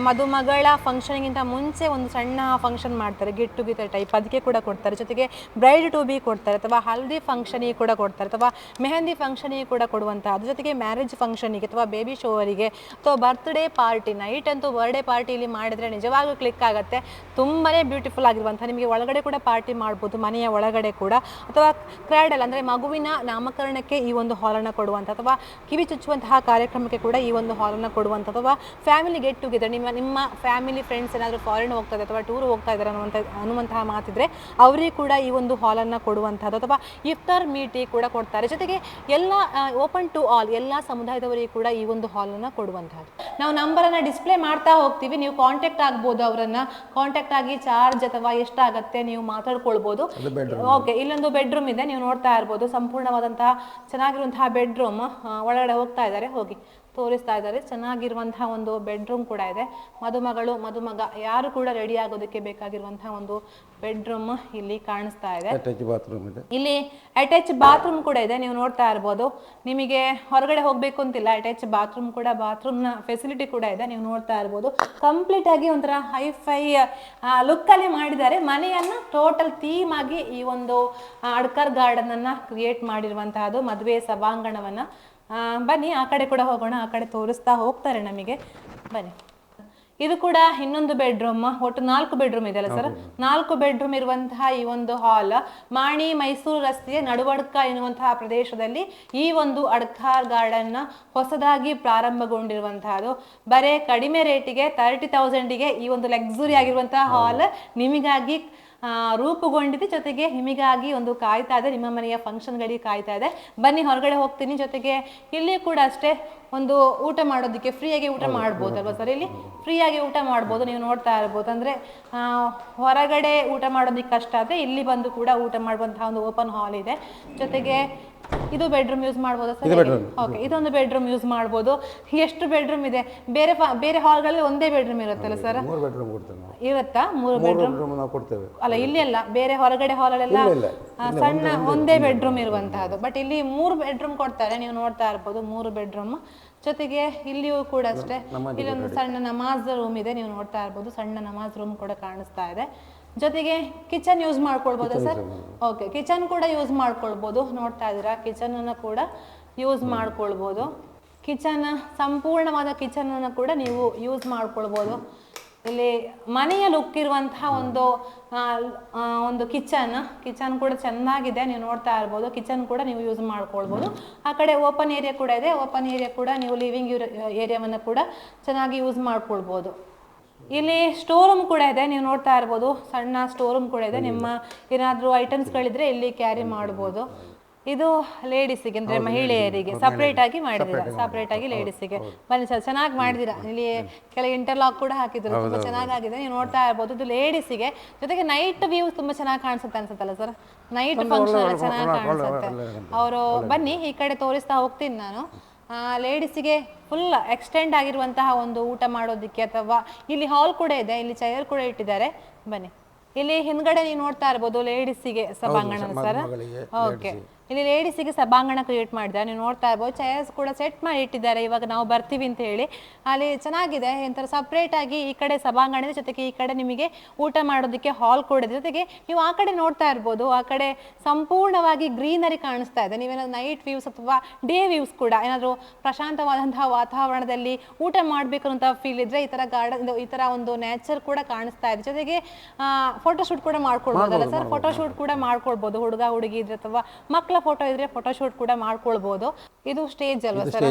ಮದುಮಗಳ ಫಂಕ್ಷನ್ಗಿಂತ ಮುಂಚೆ ಒಂದು ಸಣ್ಣ ಫಂಕ್ಷನ್ ಮಾಡ್ತಾರೆ ಗೆಟ್ ಟುಗೆದರ್ ಟೈಪ್ ಅದಕ್ಕೆ ಕೂಡ ಕೊಡ್ತಾರೆ. ಜೊತೆಗೆ ಬ್ರೈಡ್ ಟು ಬಿ ಕೊಡ್ತಾರೆ, ಅಥವಾ ಹಲ್ದಿ ಫಂಕ್ಷನಿಗೆ ಕೂಡ ಕೊಡ್ತಾರೆ, ಅಥವಾ ಮೆಹಂದಿ ಫಂಕ್ಷನಿಗೆ ಕೂಡ ಕೊಡುವಂಥ ಅದ್ರ ಜೊತೆಗೆ ಮ್ಯಾರೇಜ್ ಫಂಕ್ಷನಿಗೆ ಅಥವಾ ಬೇಬಿ ಶೋವರಿಗೆ ಅಥವಾ ಬರ್ತ್ಡೇ ಪಾರ್ಟಿ ನೈಟ್ ಅಂತೂ ಬರ್ಡೇ ಪಾರ್ಟಿಲಿ ಮಾಡಿದ್ರೆ ನಿಜವಾಗ್ಲೂ ಕ್ಲಿಕ್ ಆಗುತ್ತೆ. ತುಂಬಾ ಬ್ಯೂಟಿಫುಲ್ ಆಗಿರುವಂಥ ನಿಮಗೆ ಒಳಗಡೆ ಕೂಡ ಪಾರ್ಟಿ ಮಾಡ್ಬೋದು, ಮನೆಯ ಒಳಗಡೆ ಕೂಡ. ಅಥವಾ ಕ್ರ್ಯಾಡಲ್ ಅಂದರೆ ಮಗುವಿನ ನಾಮಕರಣಕ್ಕೆ ಈ ಒಂದು ಹಾಲನ್ನು ಕೊಡುವಂಥ ಅಥವಾ ಕಿವಿ ಚುಚ್ಚುವಂತಹ ಕಾರ್ಯಕ್ರಮಕ್ಕೆ ಕೂಡ ಈ ಒಂದು ಹಾಲನ್ನು ಕೊಡುವಂಥ ಅಥವಾ ಫ್ಯಾಮಿಲಿ ಗೆಟ್ ಟುಗೆದರ್ ನಿಮ್ಮ ನಿಮ್ಮ ಫ್ಯಾಮಿಲಿ ಫ್ರೆಂಡ್ಸ್ ಏನಾದರೂ ಫಾರಿನ್ ಹೋಗ್ತಾ ಅಥವಾ ಟೂರ್ ಹೋಗ್ತಾ ಇದ್ದಾರೆ ಅನ್ನುವಂಥ ಅನ್ನುವಂತಹ ಮಾತಿದ್ರೆ ಅವರಿಗೆ ಕೂಡ ಈ ಒಂದು ಹಾಲನ್ನು ಕೊಡುವಂಥದ್ದು ಅಥವಾ ಇಫ್ತಾರ್ ಮೀಟಿ ಕೂಡ ಕೊಡ್ತಾರೆ. ಜೊತೆಗೆ ಎಲ್ಲ ಓಪನ್ ಟು ಆಲ್ ಎಲ್ಲ ಸಮುದಾಯದವರಿಗೆ ಕೂಡ ಈ ಒಂದು ಹಾಲನ್ನು ಕೊಡುವಂಥದ್ದು ನಾವು ನಂಬರನ್ನು ಡಿಸ್ಪ್ಲೇ ಮಾಡ್ತಾ ಹೋಗ್ತೀವಿ. ನೀವು ಕಾಂಟ್ಯಾಕ್ಟ್ ಆಗ್ಬೋದು ಅವರನ್ನು. ಕಾಂಟ್ಯಾಕ್ಟ್ ಆಗಿ ಚಾರ್ಜ್ ಅಥವಾ ಎಷ್ಟಾಗತ್ತೆ ನೀವು ಮಾತಾಡ್ಕೊಳ್ಬೋದು. ಓಕೆ ಇಲ್ಲೊಂದು ಬೆಡ್ರೂಮ್ ಇದೆ ನೀವು ನೋಡ್ತಾ ಇರ್ಬೋದು. ಸಂಪೂರ್ಣವಾದಂತಹ ಚೆನ್ನಾಗಿರುವಂತಹ ಬೆಡ್ರೂಮ್ ಒಳಗಡೆ ಹೋಗ್ತಾ ಇದ್ದಾರೆ. ಹೋಗಿ. ತೋರಿಸ್ತಾ ಇದ್ದಾರೆ. ಚೆನ್ನಾಗಿರುವಂತಹ ಒಂದು ಬೆಡ್ರೂಮ್ ಕೂಡ ಇದೆ. ಮದುಮಗಳು ಮದುಮಗ ಯಾರು ಕೂಡ ರೆಡಿ ಆಗೋದಕ್ಕೆ ಬೇಕಾಗಿರುವಂತಹ ಒಂದು ಬೆಡ್ರೂಮ್ ಇಲ್ಲಿ ಕಾಣಿಸ್ತಾ ಇದೆ. ಬಾತ್ರೂಮ್ ಇಲ್ಲಿ ಅಟ್ಯಾಚ್ ಬಾತ್ರೂಮ್ ಕೂಡ ಇದೆ. ನೀವು ನೋಡ್ತಾ ಇರ್ಬೋದು. ನಿಮಗೆ ಹೊರಗಡೆ ಹೋಗಬೇಕು ಅಂತಿಲ್ಲ. ಅಟ್ಯಾಚ್ ಬಾತ್ರೂಮ್ ಕೂಡ ಬಾತ್ರೂಮ್ನ ಫೆಸಿಲಿಟಿ ಕೂಡ ಇದೆ. ನೀವು ನೋಡ್ತಾ ಇರ್ಬೋದು. ಕಂಪ್ಲೀಟ್ ಆಗಿ ಒಂಥರ ಹೈಫೈ ಲುಕ್ಕಲ್ಲಿ ಮಾಡಿದ್ದಾರೆ. ಮನೆಯನ್ನ ಟೋಟಲ್ ಥೀಮ್ ಆಗಿ ಈ ಒಂದು ಅಡ್ಕರ್ ಗಾರ್ಡನ್ ಅನ್ನ ಕ್ರಿಯೇಟ್ ಮಾಡಿರುವಂತಹದ್ದು. ಮದುವೆ ಸಭಾಂಗಣವನ್ನ ಬನ್ನಿ ಆ ಕಡೆ ಕೂಡ ಹೋಗೋಣ ಆ ಕಡೆ ತೋರಿಸ್ತಾ ಹೋಗ್ತಾರೆ ನಮಗೆ. ಬನ್ನಿ. ಇದು ಕೂಡ ಇನ್ನೊಂದು ಬೆಡ್ರೂಮ್ ಒಟ್ಟು ನಾಲ್ಕು ಬೆಡ್ರೂಮ್ ಇದೆ ಅಲ್ಲ ಸರ್ ನಾಲ್ಕು ಬೆಡ್ರೂಮ್ ಇರುವಂತಹ ಈ ಒಂದು ಹಾಲ್ ಮಾಣಿ ಮೈಸೂರು ರಸ್ತೆಯ ನಡುವಡ್ಕ ಎನ್ನುವಂತಹ ಪ್ರದೇಶದಲ್ಲಿ ಈ ಒಂದು ಅಡ್ಕಾರ್ ಗಾರ್ಡನ್ ಹೊಸದಾಗಿ ಪ್ರಾರಂಭಗೊಂಡಿರುವಂತಹದ್ದು ಬರೇ ಕಡಿಮೆ ರೇಟಿಗೆ ತರ್ಟಿ ತೌಸಂಡಿಗೆ ಈ ಒಂದು ಲಕ್ಸುರಿ ಆಗಿರುವಂತಹ ಹಾಲ್ ನಿಮಗಾಗಿ ರೂಪುಗೊಂಡಿದೆ. ಜೊತೆಗೆ ನಿಮಗಾಗಿ ಒಂದು ಕಾಯ್ತಾ ಇದೆ. ನಿಮ್ಮ ಮನೆಯ ಫಂಕ್ಷನ್ಗಳಿಗೆ ಕಾಯ್ತಾ ಇದೆ. ಬನ್ನಿ ಹೊರಗಡೆ ಹೋಗ್ತೀನಿ. ಜೊತೆಗೆ ಇಲ್ಲಿ ಕೂಡ ಅಷ್ಟೇ ಒಂದು ಊಟ ಮಾಡೋದಕ್ಕೆ ಫ್ರೀಯಾಗಿ ಊಟ ಮಾಡ್ಬೋದು ಅಲ್ವಾ ಸರ್ ಇಲ್ಲಿ ಫ್ರೀಯಾಗಿ ಊಟ ಮಾಡ್ಬೋದು. ನೀವು ನೋಡ್ತಾ ಇರ್ಬೋದು. ಅಂದರೆ ಹೊರಗಡೆ ಊಟ ಮಾಡೋದಕ್ಕೆ ಕಷ್ಟ ಆದರೆ ಇಲ್ಲಿ ಬಂದು ಕೂಡ ಊಟ ಮಾಡುವಂತಹ ಒಂದು ಓಪನ್ ಹಾಲ್ ಇದೆ. ಜೊತೆಗೆ ಇದು ಬೆಡ್ರೂಮ್ ಯೂಸ್ ಮಾಡ್ಬೋದು ಸರ್? ಓಕೆ ಇದೊಂದು ಬೆಡ್ರೂಮ್ ಯೂಸ್ ಮಾಡ್ಬೋದು. ಎಷ್ಟು ಬೆಡ್ರೂಮ್ ಇದೆ? ಬೇರೆ ಬೇರೆ ಹಾಲ್ಗಳಲ್ಲಿ ಒಂದೇ ಬೆಡ್ರೂಮ್ ಇರುತ್ತಲ್ಲ ಸರ್? ಮೂರು ಬೆಡ್ರೂಮ್ ಕೊಡ್ತೇವೆ ನಾವು. ಇರುತ್ತಾ? ಮೂರು ಬೆಡ್ರೂಮ್ ನಾವು ಕೊಡ್ತೇವೆ. ಅಲ್ಲ ಇಲ್ಲಿ ಅಲ್ಲ. ಬೇರೆ ಹೊರಗಡೆ ಹಾಲಲ್ಲೆಲ್ಲ ಅಲ್ಲೆಲ್ಲ ಆ, ಸಣ್ಣ ಒಂದೇ ಬೆಡ್ರೂಮ್ ಇರುವಂತಹದ್ದು. ಬಟ್ ಇಲ್ಲಿ ಮೂರು ಬೆಡ್ರೂಮ್ ಕೊಡ್ತಾರೆ. ನೀವು ನೋಡ್ತಾ ಇರ್ಬೋದು ಮೂರು ಬೆಡ್ರೂಮ್ ಜೊತೆಗೆ ಇಲ್ಲಿಯೂ ಕೂಡ ಅಷ್ಟೇ. ಇಲ್ಲೊಂದು ಸಣ್ಣ ನಮಾಜ್ ರೂಮ್ ಇದೆ. ನೀವು ನೋಡ್ತಾ ಇರ್ಬೋದು ಸಣ್ಣ ನಮಾಜ್ ರೂಮ್ ಕೂಡ ಕಾಣಿಸ್ತಾ ಇದೆ. ಜೊತೆಗೆ ಕಿಚನ್ ಯೂಸ್ ಮಾಡ್ಕೊಳ್ಬೋದಾ ಸರ್? ಓಕೆ ಕಿಚನ್ ಕೂಡ ಯೂಸ್ ಮಾಡ್ಕೊಳ್ಬೋದು. ನೋಡ್ತಾ ಇದ್ದೀರಾ? ಕಿಚನ್ ಅನ್ನು ಕೂಡ ಯೂಸ್ ಮಾಡ್ಕೊಳ್ಬೋದು. ಕಿಚನ್ ಸಂಪೂರ್ಣವಾದ ಕಿಚನ್ ಅನ್ನು ಕೂಡ ನೀವು ಯೂಸ್ ಮಾಡ್ಕೊಳ್ಬೋದು. ಇಲ್ಲಿ ಮನೆಯ ಲುಕ್ ಇರುವಂತಹ ಒಂದು ಒಂದು ಕಿಚನ್ ಕಿಚನ್ ಕೂಡ ಚೆನ್ನಾಗಿದೆ. ನೀವು ನೋಡ್ತಾ ಇರ್ಬೋದು. ಕಿಚನ್ ಕೂಡ ನೀವು ಯೂಸ್ ಮಾಡ್ಕೊಳ್ಬೋದು. ಆ ಕಡೆ ಓಪನ್ ಏರಿಯಾ ಕೂಡ ಇದೆ. ಓಪನ್ ಏರಿಯಾ ಕೂಡ ನೀವು ಲಿವಿಂಗ್ ಏರಿಯಾವನ್ನು ಕೂಡ ಚೆನ್ನಾಗಿ ಯೂಸ್ ಮಾಡ್ಕೊಳ್ಬೋದು. ಇಲ್ಲಿ ಸ್ಟೋರ್ ರೂಮ್ ಕೂಡ ಇದೆ ನೀವು ನೋಡ್ತಾ ಇರ್ಬೋದು. ಸಣ್ಣ ಸ್ಟೋರ್ ರೂಮ್ ಕೂಡ ಇದೆ. ನಿಮ್ಮ ಏನಾದರೂ ಐಟಮ್ಸ್ಗಳಿದ್ರೆ ಇಲ್ಲಿ ಕ್ಯಾರಿ ಮಾಡ್ಬೋದು. ಇದು ಲೇಡೀಸಿಗೆ ಅಂದ್ರೆ ಮಹಿಳೆಯರಿಗೆ ಸಪ್ರೇಟ್ ಆಗಿ ಮಾಡಿದೀರಾ ಸಪ್ರೇಟ್ ಆಗಿ ಲೇಡೀಸಿಗೆ. ಬನ್ನಿ ಸರ್ ಚೆನ್ನಾಗಿ ಮಾಡಿದೀರಾ ಇಲ್ಲಿ ಕೆಳಗೆ ಇಂಟರ್ಲಾಕ್ ಕೂಡ ಹಾಕಿದ್ರು ತುಂಬಾ ಚೆನ್ನಾಗಿದೆ ನೀವು ನೋಡ್ತಾ ಇರ್ಬೋದು ಇದು ಲೇಡೀಸಿಗೆ. ಜೊತೆಗೆ ನೈಟ್ ವ್ಯೂ ತುಂಬಾ ಚೆನ್ನಾಗಿ ಕಾಣಿಸುತ್ತೆ ಅನ್ಸುತ್ತಲ್ಲ ಸರ್? ನೈಟ್ ಫಂಕ್ಷನ್ ಚೆನ್ನಾಗಿ ಕಾಣಿಸುತ್ತೆ. ಅವರು ಬನ್ನಿ ಈ ಕಡೆ ತೋರಿಸ್ತಾ ಹೋಗ್ತೀನಿ ನಾನು. ಲೇಡೀಸಿಗೆ ಫುಲ್ ಎಕ್ಸ್ಟೆಂಡ್ ಆಗಿರುವಂತಹ ಒಂದು ಊಟ ಮಾಡೋದಕ್ಕೆ ಅಥವಾ ಇಲ್ಲಿ ಹಾಲ್ ಕೂಡ ಇದೆ ಇಲ್ಲಿ ಚೇರ್ ಕೂಡ ಇಟ್ಟಿದ್ದಾರೆ. ಬನ್ನಿ. ಇಲ್ಲಿ ಹಿಂದ್ಗಡೆ ನೀವು ನೋಡ್ತಾ ಇರ್ಬೋದು ಲೇಡೀಸಿಗೆ ಸಭಾಂಗಣ ಸರ್ ಓಕೆ ಇಲ್ಲಿ ಲೇಡೀಸಿಗೆ ಸಭಾಂಗಣ ಕ್ರಿಯೇಟ್ ಮಾಡಿದ್ದಾರೆ. ನೀವು ನೋಡ್ತಾ ಇರ್ಬೋದು ಚೇರ್ಸ್ ಕೂಡ ಸೆಟ್ ಮಾಡಿ ಇಟ್ಟಿದ್ದಾರೆ. ಇವಾಗ ನಾವು ಬರ್ತೀವಿ ಅಂತ ಹೇಳಿ. ಅಲ್ಲಿ ಚೆನ್ನಾಗಿದೆ. ಒಂಥರ ಸಪ್ರೇಟ್ ಆಗಿ ಈ ಕಡೆ ಸಭಾಂಗಣ ಇದೆ. ಜೊತೆಗೆ ಈ ಕಡೆ ನಿಮಗೆ ಊಟ ಮಾಡೋದಕ್ಕೆ ಹಾಲ್ ಕೂಡ ಇದೆ. ಜೊತೆಗೆ ನೀವು ಆ ಕಡೆ ನೋಡ್ತಾ ಇರ್ಬೋದು. ಆ ಕಡೆ ಸಂಪೂರ್ಣವಾಗಿ ಗ್ರೀನರಿ ಕಾಣಿಸ್ತಾ ಇದೆ. ನೀವೇನಾದ್ರು ನೈಟ್ ವ್ಯೂಸ್ ಅಥವಾ ಡೇ ವ್ಯೂಸ್ ಕೂಡ ಏನಾದರೂ ಪ್ರಶಾಂತವಾದಂತಹ ವಾತಾವರಣದಲ್ಲಿ ಊಟ ಮಾಡಬೇಕು ಅಂತ ಫೀಲ್ ಇದ್ರೆ ಈ ತರ ಗಾರ್ಡನ್ ಈ ತರ ಒಂದು ನ್ಯಾಚರ್ ಕೂಡ ಕಾಣಿಸ್ತಾ ಇದೆ. ಜೊತೆಗೆ ಫೋಟೋಶೂಟ್ ಕೂಡ ಮಾಡ್ಕೊಳ್ಬೋದಲ್ಲ ಸರ್ ಫೋಟೋಶೂಟ್ ಕೂಡ ಮಾಡ್ಕೊಳ್ಬೋದು. ಹುಡುಗ ಹುಡುಗಿ ಇದ್ರೆ ಅಥವಾ ಮಕ್ಕಳ ಫೋಟೋ ಇದ್ರೆ ಫೋಟೋಶೂಟ್ ಕೂಡ ಮಾಡ್ಕೊಳ್ಬಹುದು ಇದು ಸ್ಟೇಜ್ ಅಲ್ವಾ ಸರ್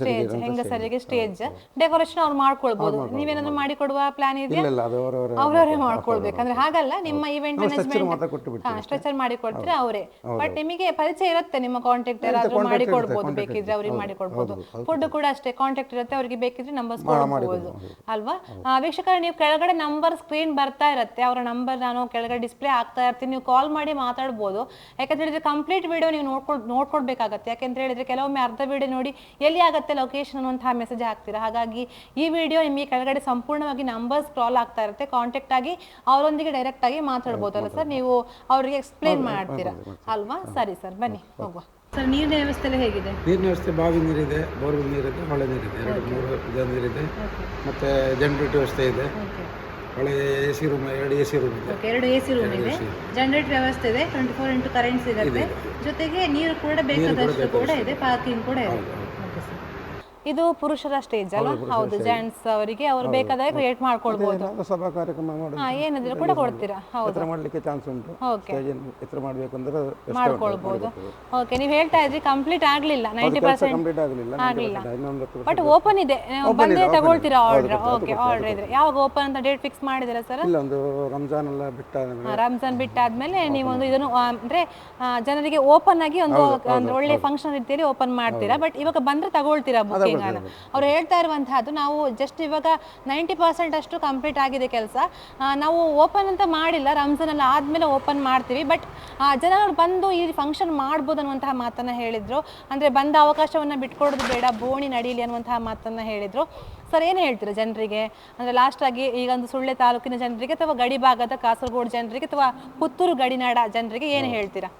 ಸ್ಟೇಜ್ ಹೆಂಗಸರಿಗೆ ಸ್ಟೇಜ್ ಡೆಕೋರೇಷನ್ ಅವ್ರು ಮಾಡ್ಕೊಳ್ಬಹುದು ನೀವೇನಾದ್ರು ಮಾಡಿಕೊಡುವ ಪ್ಲಾನ್ ಇದೆಯಾ? ಇಲ್ಲ ಇಲ್ಲ ಅದು ಅವರವರ ಅವರವರೇ ಮಾಡ್ಕೊಳ್ಬೇಕಂದ್ರೆ ಹಾಗಲ್ಲ ನಿಮ್ಮ ಇವೆಂಟ್ ಮ್ಯಾನೇಜ್ಮೆಂಟ್ ಸ್ಟ್ರಕ್ಚರ್ ಮಾಡಿ ಕೊಡ್ತೀರಾ ಅವರೇ. ಬಟ್ ನಿಮಗೆ ಪರಿಚಯ ಇರುತ್ತೆ ನಿಮ್ಮ ಕಾಂಟ್ಯಾಕ್ಟ್ ಯಾರಾದ್ರೂ ಮಾಡಿ ಕೊಡ್ಬೋದು ಬೇಕಿದ್ರೆ ಅವ್ರಿಗೆ ಮಾಡಿ ಕೊಡ್ಬೋದು ಫುಡ್ ಕೂಡ ಅಷ್ಟೇ ಕಾಂಟ್ಯಾಕ್ಟ್ ಇರುತ್ತೆ ಅವರಿಗೆ ಬೇಕಿದ್ರೆ ನಂಬರ್ಸ್ ಕೊಡ್ಬೋದು. ಅಲ್ವಾ? ವೀಕ್ಷಕರೇ ನೀವು ಕೆಳಗಡೆ ನಂಬರ್ ಸ್ಕ್ರೀನ್ ಬರ್ತಾ ಇರುತ್ತೆ. ಅವರ ನಂಬರ್ ನಾನು ಕೆಳಗಡೆ ಡಿಸ್ಪ್ಲೇ ಆಗ್ತಾ ಇರ್ತೀನಿ. ನೀವು ಕಾಲ್ ಮಾಡಿ ಮಾತಾಡ್ಬೋದು. ಯಾಕಂತ ಹೇಳಿದ್ರೆ ಕಂಪ್ಲೀಟ್ ವಿಡಿಯೋ ನೀವು ನೋಡ್ಕೊಳ್ ನೋಡ್ಕೊಡ್ಬೇಕಾಗತ್ತೆ ಯಾಕಂತ ಹೇಳಿದ್ರೆ ಕೆಲವೊಮ್ಮೆ ಅರ್ಧ ವಿಡಿಯೋ ನೋಡಿ ಎಲ್ಲಿ ಆಗುತ್ತೆ ಲೊಕೇಶನ್ ಅನ್ನುವಂತಹ ಮೆಸೇಜ್ ಹಾಕ್ತೀರಾ. ಹಾಗಾಗಿ ಈ ವಿಡಿಯೋ ನಿಮಗೆ ಕೆಳಗಡೆ ಸಂಪೂರ್ಣವಾಗಿ ನಂಬರ್ಸ್ ಸ್ಕ್ರಾಲ್ ಆಗ್ತಾ ಇರುತ್ತೆ. ಕಾಂಟ್ಯಾಕ್ಟ್ ಆಗಿ ಅವರೊಂದಿಗೆ ಡೈರೆಕ್ಟ್ ಆಗಿ ಮಾತಾಡ್ಬೋದಲ್ಲ ಸರ್? ನೀವು ಅವರಿಗೆ ಎಕ್ಸ್ಪ್ಲೈನ್ ಮಾಡ್ತೀರಾ? ಅಲ್ವಾ? ಸರಿ ಸರ್ ಬನ್ನಿ ಹೋಗುವ. ಸರ್ ನೀರಿನ ವ್ಯವಸ್ಥೆ ಎಲ್ಲ ಹೇಗಿದೆ? ನೀರಿನ ವ್ಯವಸ್ಥೆ ಬಾವಿ ನೀರಿದೆ ಬೋರ್ವೆಲ್ ನೀರಿದೆ ಹೊಳೆ ನೀರಿದೆ. ಎರಡು ಮೂರು ವಿಧ ನೀರಿದೆ. ಮತ್ತೆ ಜನರೇಟರ್ ವ್ಯವಸ್ಥೆ ಇದೆ. ಹೊಳೆ ಎ ಸಿ ರೂಮ್ ಎರಡು ಎ ಸಿ ರೂಮ್ ಇದೆ. ಎರಡು ಎ ಸಿ ರೂಮ್ ಇದೆ. ಜನರೇಟರ್ ವ್ಯವಸ್ಥೆ ಇದೆ. ಟ್ವೆಂಟಿ ಫೋರ್ ಇಂಟು ಕರೆಂಟ್ ಸಿಗುತ್ತೆ ಜೊತೆಗೆ ನೀರು ಕೂಡ ಬೇಕಾದಷ್ಟು ಕೂಡ ಇದೆ ಪಾರ್ಕಿಂಗ್ ಕೂಡ ಇದೆ. ಇದು ಪುರುಷರ ಸ್ಟೇಜ್ ಅಲ್ಲ ಹೌದು ಜೆಂಟ್ಸ್ ಅವರಿಗೆ ಅವರು ಬೇಕಾದಾಗ ಕ್ರಿಯೇಟ್ ಮಾಡ್ಕೊಳ್ಬಹುದು ಸಭಾ ಕಾರ್ಯಕ್ರಮ ಏನಿದ್ರೆ ಕೂಡ ಕೊಡ್ತೀರಾ? ಹೌದು. ಮಾಡಲಿಕ್ಕೆ ಚಾನ್ಸ್ ಉಂಟು. ಎತ್ತರ ಮಾಡಬೇಕಂದ್ರೆ ಮಾಡ್ಕೊಳ್ಬಹುದು ಓಕೆ ನೀವು ಹೇಳ್ತಾ ಇದ್ರಿ ಕಂಪ್ಲೀಟ್ ಆಗ್ಲಿಲ್ಲ. ನೈಂಟಿ ಪರ್ಸೆಂಟ್ ಕಂಪ್ಲೀಟ್ ಆಗಲಿಲ್ಲ ಆಗಲಿಲ್ಲ. ಬಟ್ ಓಪನ್ ಇದೆ. ನೀವು ಬಂದೇ ತಗೊಳ್ತೀರಾ ಆರ್ಡರ್ ಓಕೆ ಆರ್ಡರ್ ಇದ್ರೆ ಯಾವಾಗ ಓಪನ್ ಅಂತ ಡೇಟ್ ಫಿಕ್ಸ್ ಮಾಡಿದಿರಾ ಸರ್ ಇಲ್ಲ ಒಂದು ರಂಜಾನ್ ಎಲ್ಲ ಬಿಟ್ಟ ರಂಜಾನ್ ಬಿಟ್ಟಾದ್ಮೇಲೆ ಒಂದು ಇದನ್ನು ಅಂದ್ರೆ ಜನರಿಗೆ ಓಪನ್ ಆಗಿ ಒಂದು ಅಂದ್ರೆ ಒಳ್ಳೆ ಫಂಕ್ಷನ್ ರೀತಿಯಲ್ಲಿ ಓಪನ್ ಮಾಡ್ತೀರಾ. ಬಟ್ ಇವಾಗ ಬಂದ್ರೆ ತಗೊಳ್ತೀರಾ ಬುಕಿಂಗ್ ಅನ್ನ ಅವ್ರು ಹೇಳ್ತಾ ಇರುವಂತಹದ್ದು ನಾವು ಜಸ್ಟ್ ಇವಾಗ ನೈಂಟಿ ಪರ್ಸೆಂಟ್ ಅಷ್ಟು ಕಂಪ್ಲೀಟ್ ಆಗಿದೆ ಕೆಲಸ. ನಾವು ಓಪನ್ ಅಂತ ಮಾಡಿಲ್ಲ ರಂಜಾನ್ ಅಲ್ಲಿ ಆದ್ಮೇಲೆ ಓಪನ್ ಮಾಡ್ತೀವಿ ಬಟ್ ಜನಗಳು ಬಂದು ಈ ಫಂಕ್ಷನ್ ಮಾಡ್ಬೋದು ಅನ್ನುವಂತಹ ಮಾತನ್ನ ಹೇಳಿದ್ರು. ಅಂದ್ರೆ ಬಂದ ಅವಕಾಶವನ್ನ ಬಿಟ್ಕೊಡೋದು ಬೇಡ ಬೋಣಿ ನಡೀಲಿ ಅನ್ನುವಂತಹ ಮಾತನ್ನ ಹೇಳಿದ್ರು. ಸರ್ ಏನು ಹೇಳ್ತೀರಾ ಜನರಿಗೆ? ಅಂದರೆ ಲಾಸ್ಟಾಗಿ ಆಗಿ ಈಗ ಒಂದು ಸುಳ್ಳೆ ತಾಲೂಕಿನ ಜನರಿಗೆ ಅಥವಾ ಗಡಿ ಭಾಗದ ಕಾಸರಗೋಡು ಜನರಿಗೆ ಅಥವಾ ಪುತ್ತೂರು ಗಡಿನಾಡ ಜನರಿಗೆ ಏನು ಹೇಳ್ತೀರಾ?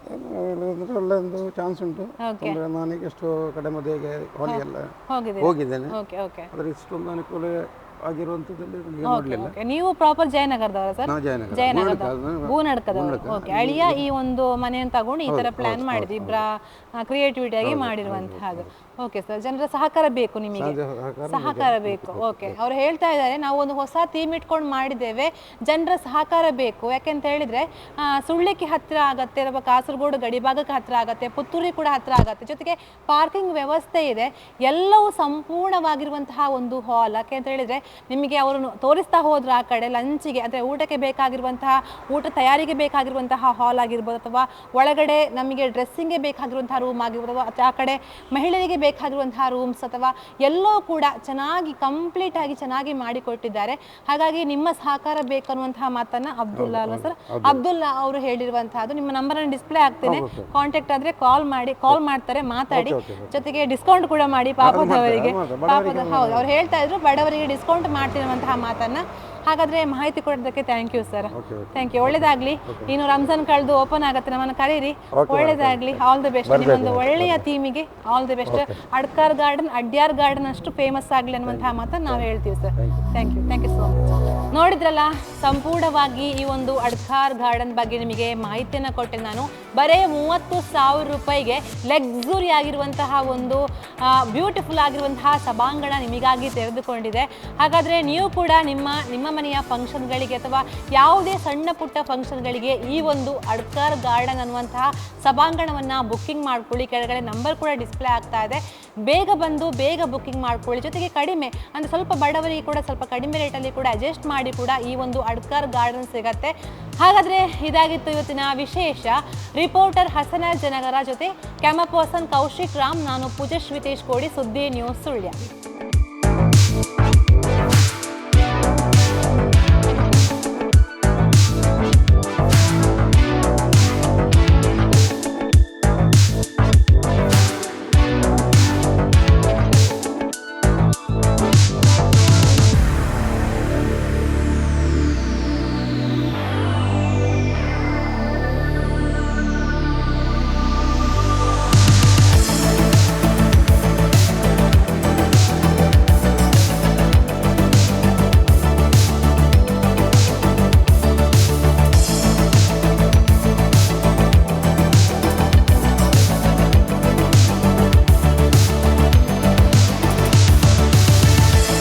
ಒಂದು ಚಾನ್ಸ್ ಉಂಟು. ಓಕೆ ಅಂದ್ರೆ ನಾನೀಗ ಎಷ್ಟು ಕಡೆ ಮದುವೆಗೆ ಹೊಲಿಗೆಲ್ಲ ಹೋಗಿದೆ ಹೋಗಿದ್ದೇನೆ. ಓಕೆ ಓಕೆ ಆದರೆ ಇಷ್ಟೊಂದು ಅನುಕೂಲ ಆಗಿರುವಂಥದ್ದಲ್ಲಿ ನನಗೆ ನೋಡಲಿಲ್ಲ. ಓಕೆ ನೀವು ಪ್ರಾಪರ್ ಜಯನಗರದವರ ಸರ್ ನಾವು ಜಯನಗರ ಜಯನಗರದ ಭೂನಡ್ಕದವರು. ಓಕೆ ಅಳಿಯ ಈ ಒಂದು ಮನೆಯನ್ನು ತಗೊಂಡು ಈ ತರ ಪ್ಲಾನ್ ಮಾಡಿದ್ವಿ ಇಬ್ಬರ ಕ್ರಿಯೇಟಿವಿಟಿ ಆಗಿ ಮಾಡಿರುವಂತಹದ್ದು ಓಕೆ ಸರ್ ಜನರ ಸಹಕಾರ ಬೇಕು ನಿಮಗೆ. ಸಹಕಾರ ಬೇಕು. ಓಕೆ ಅವ್ರು ಹೇಳ್ತಾ ಇದ್ದಾರೆ ನಾವು ಒಂದು ಹೊಸ ಥೀಮ್ ಇಟ್ಕೊಂಡು ಮಾಡಿದ್ದೇವೆ. ಜನರ ಸಹಕಾರ ಬೇಕು. ಯಾಕೆಂತ ಹೇಳಿದ್ರೆ ಸುಳ್ಳಿಕ್ಕೆ ಹತ್ತಿರ ಆಗತ್ತೆ ಅಥವಾ ಕಾಸರಗೋಡು ಗಡಿಭಾಗಕ್ಕೆ ಹತ್ತಿರ ಆಗತ್ತೆ ಪುತ್ತೂರಿಗೆ ಕೂಡ ಹತ್ತಿರ ಆಗತ್ತೆ. ಜೊತೆಗೆ ಪಾರ್ಕಿಂಗ್ ವ್ಯವಸ್ಥೆ ಇದೆ. ಎಲ್ಲವೂ ಸಂಪೂರ್ಣವಾಗಿರುವಂತಹ ಒಂದು ಹಾಲ್ ಯಾಕೆ ಅಂತ ಹೇಳಿದ್ರೆ ನಿಮಗೆ ಅವರು ತೋರಿಸ್ತಾ ಹೋದ್ರೆ ಆ ಕಡೆ ಲಂಚಿಗೆ ಅಂದರೆ ಊಟಕ್ಕೆ ಬೇಕಾಗಿರುವಂತಹ ಊಟ ತಯಾರಿಗೆ ಬೇಕಾಗಿರುವಂತಹ ಹಾಲ್ ಆಗಿರ್ಬೋದು ಅಥವಾ ಒಳಗಡೆ ನಮಗೆ ಡ್ರೆಸ್ಸಿಂಗ್ಗೆ ಬೇಕಾಗಿರುವಂತಹ ರೂಮ್ ಆಗಿರ್ಬೋದು ಅಥವಾ ಆ ಕಡೆ ಮಹಿಳೆಯರಿಗೆ ಬೇಕಾಗಿರುವಂತಹ ರೂಮ್ಸ್ ಅಥವಾ ಎಲ್ಲೋ ಕೂಡ ಚೆನ್ನಾಗಿ ಕಂಪ್ಲೀಟ್ ಆಗಿ ಚೆನ್ನಾಗಿ ಮಾಡಿಕೊಟ್ಟಿದ್ದಾರೆ. ಹಾಗಾಗಿ ನಿಮ್ಮ ಸಹಕಾರ ಬೇಕನ್ನುವಂತಹ ಮಾತನ್ನ ಅಬ್ದುಲ್ಲಾ ಅಲ್ವಾ ಸರ್? ಅಬ್ದುಲ್ಲಾ ಅವರು ಹೇಳಿರುವಂತಹದ್ದು ನಿಮ್ಮ ನಂಬರ್ ಡಿಸ್ಪ್ಲೇ ಆಗ್ತೇನೆ ಕಾಂಟ್ಯಾಕ್ಟ್ ಆದ್ರೆ ಕಾಲ್ ಮಾಡಿ ಕಾಲ್ ಮಾಡ್ತಾರೆ ಮಾತಾಡಿ. ಜೊತೆಗೆ ಡಿಸ್ಕೌಂಟ್ ಕೂಡ ಮಾಡಿ ಪಾಪದವರಿಗೆ. ಪಾಪದ ಹೌದು ಅವ್ರು ಹೇಳ್ತಾ ಇದ್ರು ಬಡವರಿಗೆ ಡಿಸ್ಕೌಂಟ್ ಮಾಡ್ತಿರುವಂತಹ ಮಾತನ್ನ ಹಾಗಾದ್ರೆ ಮಾಹಿತಿ ಕೊಡೋದಕ್ಕೆ thank you sir thank you ಒಳ್ಳೇದಾಗ್ಲಿ. ಇನ್ನು ರಂಜಾನ್ ಕಳೆದು ಓಪನ್ ಆಗುತ್ತೆ ನಮ್ಮನ್ನು ಕರೀರಿ. ಒಳ್ಳೇದಾಗ್ಲಿ. ಆಲ್ ದಿ ಬೆಸ್ಟ್ ನಿಮ್ಮೊಂದು ಒಳ್ಳೆಯ ಥೀಮಿಗೆ all the best Adkar garden Adyar garden ಅಷ್ಟು ಫೇಮಸ್ ಆಗಲಿ ಅನ್ನುವಂತಹ ಮಾತನ್ನು ನಾವು ಹೇಳ್ತೀವಿ sir thank you thank you so much ನೋಡಿದ್ರಲ್ಲ ಸಂಪೂರ್ಣವಾಗಿ ಈ ಒಂದು ಅಡ್ಕಾರ್ ಗಾರ್ಡನ್ ಬಗ್ಗೆ ನಿಮಗೆ ಮಾಹಿತಿಯನ್ನು ಕೊಟ್ಟೆ ನಾನು. ಬರೇ ಮೂವತ್ತು ಸಾವಿರ ರೂಪಾಯಿಗೆ ಲಕ್ಸುರಿ ಆಗಿರುವಂತಹ ಒಂದು ಬ್ಯೂಟಿಫುಲ್ ಆಗಿರುವಂತಹ ಸಭಾಂಗಣ ನಿಮಗಾಗಿ ತೆರೆದುಕೊಂಡಿದೆ. ಹಾಗಾದರೆ ನೀವು ಕೂಡ ನಿಮ್ಮ ನಿಮ್ಮ ಮನೆಯ ಫಂಕ್ಷನ್ಗಳಿಗೆ ಅಥವಾ ಯಾವುದೇ ಸಣ್ಣ ಪುಟ್ಟ ಫಂಕ್ಷನ್ಗಳಿಗೆ ಈ ಒಂದು ಅಡ್ಕರ್ ಗಾರ್ಡನ್ ಅನ್ನುವಂತಹ ಸಭಾಂಗಣವನ್ನು ಬುಕ್ಕಿಂಗ್ ಮಾಡ್ಕೊಳ್ಳಿ. ಕೆಳಗಡೆ ನಂಬರ್ ಕೂಡ ಡಿಸ್ಪ್ಲೇ ಆಗ್ತಾ ಇದೆ. ಬೇಗ ಬಂದು ಬೇಗ ಬುಕ್ಕಿಂಗ್ ಮಾಡ್ಕೊಳ್ಳಿ. ಜೊತೆಗೆ ಕಡಿಮೆ, ಅಂದರೆ ಸ್ವಲ್ಪ ಬಡವರಿಗೆ ಕೂಡ, ಸ್ವಲ್ಪ ಕಡಿಮೆ ರೇಟಲ್ಲಿ ಕೂಡ ಅಡ್ಜಸ್ಟ್ ಮಾಡಿ ಕೂಡ ಈ ಒಂದು ಅಡ್ಕರ್ ಗಾರ್ಡನ್ ಸಿಗತ್ತೆ. ಹಾಗಾದರೆ ಇದಾಗಿತ್ತು ಇವತ್ತಿನ ವಿಶೇಷ. ರಿಪೋರ್ಟರ್ ಹಸನ ಜನಗರ ಜೊತೆ ಕ್ಯಾಮರಾ ಪರ್ಸನ್ ಕೌಶಿಕ್ ರಾಮ್, ನಾನು ಪೂಜಾ ಶ್ವಿತೇಶ್ ಕೋಡಿ, ಸುದ್ದಿ ನ್ಯೂಸ್ ಸುಳ್ಯ.